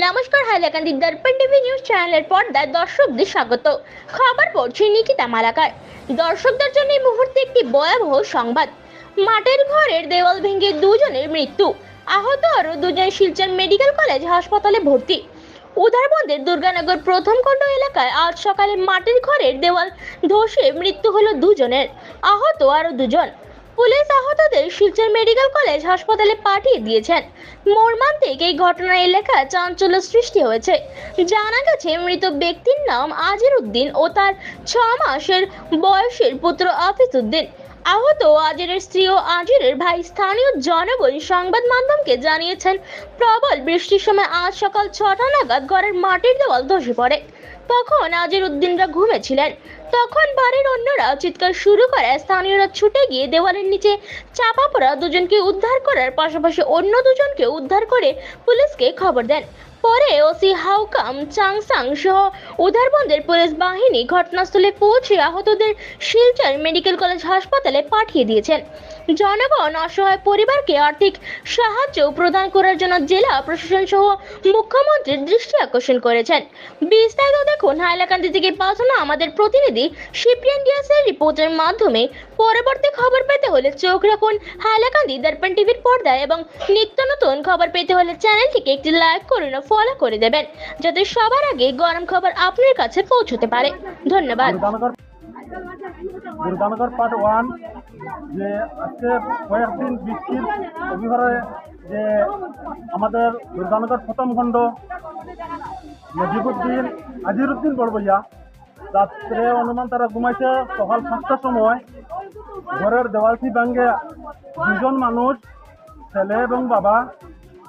নমস্কার হাইলাকান্দি দর্পণ TV news চ্যানেলের পর্দায় দর্শকদের স্বাগত। খবর পড়ছি নিকিতা মালাকার। দর্শকদের জন্য এই মুহূর্তে একটি ভয়াবহ সংবাদ। মাটির ঘরের দেওয়াল ভেঙে দুজনের মৃত্যু। আহত আরও দুজন শিলচর মেডিকেল কলেজ হাসপাতালে ভর্তি। উধারবন্দের দুর্গানগর প্রথম খণ্ড এলাকায় আজ সকালে মাটির ঘরের দেওয়াল ধসে মৃত্যু হলো দুজনের। আহত আরও দুজন। পুলিশ আহতদের শিলচর মেডিকেল কলেজ হাসপাতালে পাঠিয়ে দিয়েছেন। মর্মান্তিক এই ঘটনা এলাকায় চাঞ্চল্য সৃষ্টি হয়েছে। জানা গেছে, মৃত ব্যক্তির নাম আজির উদ্দিন ও তার ছ মাসের বয়সের পুত্র আফিজ উদ্দিন আহত আজিরের স্ত্রী ও আজিরের ভাই স্থানীয় জনগণ সংবাদ মাধ্যমকে জানিয়েছেন, প্রবল বৃষ্টির সময় আজ সকাল ছটা নাগাদ ঘরের মাটির দেওয়াল ধসে পড়ে। তখন আজির উদ্দিনরা ঘুমেছিলেন। তখন বাড়ির অন্যরা চিৎকার শুরু করে, স্থানীয়রা ছুটে গিয়ে দেওয়ালের নিচে চাপা পড়া দুজনকে উদ্ধার করার পাশাপাশি অন্য দুজনকে উদ্ধার করে পুলিশকে খবর দেন। পরে ওসি হাউকাম চাংসাং সহ উধারবন্দের পুলিশ বাহিনী ঘটনাস্থলে পৌঁছে আহতদের শিলচর মেডিকেল কলেজ হাসপাতালে পাঠিয়ে দিয়েছেন। জনগণ অসহায় পরিবারকে আর্থিক সাহায্য প্রদান করার জন্য জেলা প্রশাসন সহ মুখ্যমন্ত্রীর দৃষ্টি আকর্ষণ করেছেন। বিস্তারিত দেখুন হাইলাকান্দি থেকে পাঠানো আমাদের প্রতিনিধি শিপ্রিয়ান ডিয়াসের রিপোর্টের মাধ্যমে। পরবর্তী খবর পেতে হলে চোখ রাখুন হাইলাকান্দি দর্পণ টিভির পর্দায় এবং নিত্য নতুন খবর পেতে হলে চ্যানেলটিকে একটি লাইক করুন ফলো করে দেবেন, যাতে সবার আগে গরম খবর আপনার কাছে পৌঁছতে পারে। ধন্যবাদ। দুর্গানগর পার্ট ওয়ান যে আজকে কয়েকদিন বৃষ্টির অভিভাবে যে আমাদের দুর্গানগর প্রথম খণ্ড, নজিবুদ্দিন, আজিরুদ্দিন বড়বইয়া রাত্রে অনুমান তারা ঘুমাইছে সকাল পাঁচটার সময়। ঘরের দেওয়ালটি ভাঙ্গে দুজন মানুষ, ছেলে এবং বাবা।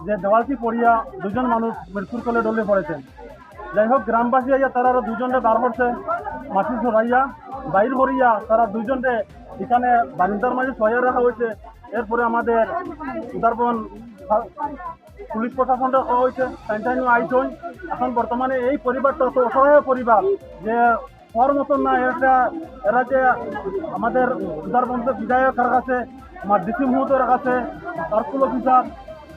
যে দেওয়ালটি পড়িয়া দুজন মানুষ মৃত্যুর কোলে ডলে পড়েছেন। যাই হোক, গ্রামবাসী আইয়া তারা আরও দুজনে বার করছে, মাটি সরাইয়া বাইর করিয়া তারা দুজনে এখানে বারিন্দার মাঝে সহায় রাখা হয়েছে। এরপরে আমাদের উদারবন পুলিশ প্রশাসন রাখা হয়েছে টাইম আইসন এখন বর্তমানে এই পরিবারটা তো অসহায় পরিবার, যে হওয়ার মতন না এটা এরা যে আমাদের উদারবন্দের বিধায়কের কাছে আমার ডিসি মহোদয়ের কাছে সার্কুল অফিসার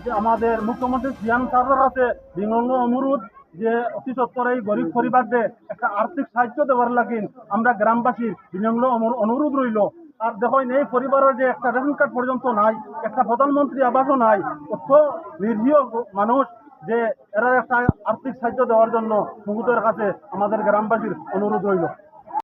যে আমাদের মুখ্যমন্ত্রী সিয়াম সারের কাছে বিনম্র অনুরোধ যে অতি সত্তর এই গরিব পরিবারকে একটা আর্থিক সাহায্য দেওয়ার লাগিন আমরা গ্রামবাসীর বিনম্র অনু- অনুরোধ রইল। আর দেখেন এই পরিবারের যে একটা রেশন কার্ড পর্যন্ত নাই, একটা প্রধানমন্ত্রী আবাসও নাই অত নিরীহ মানুষ যে এরা একটা আর্থিক সাহায্য দেওয়ার জন্য মুহুদের কাছে আমাদের গ্রামবাসীর অনুরোধ রইল।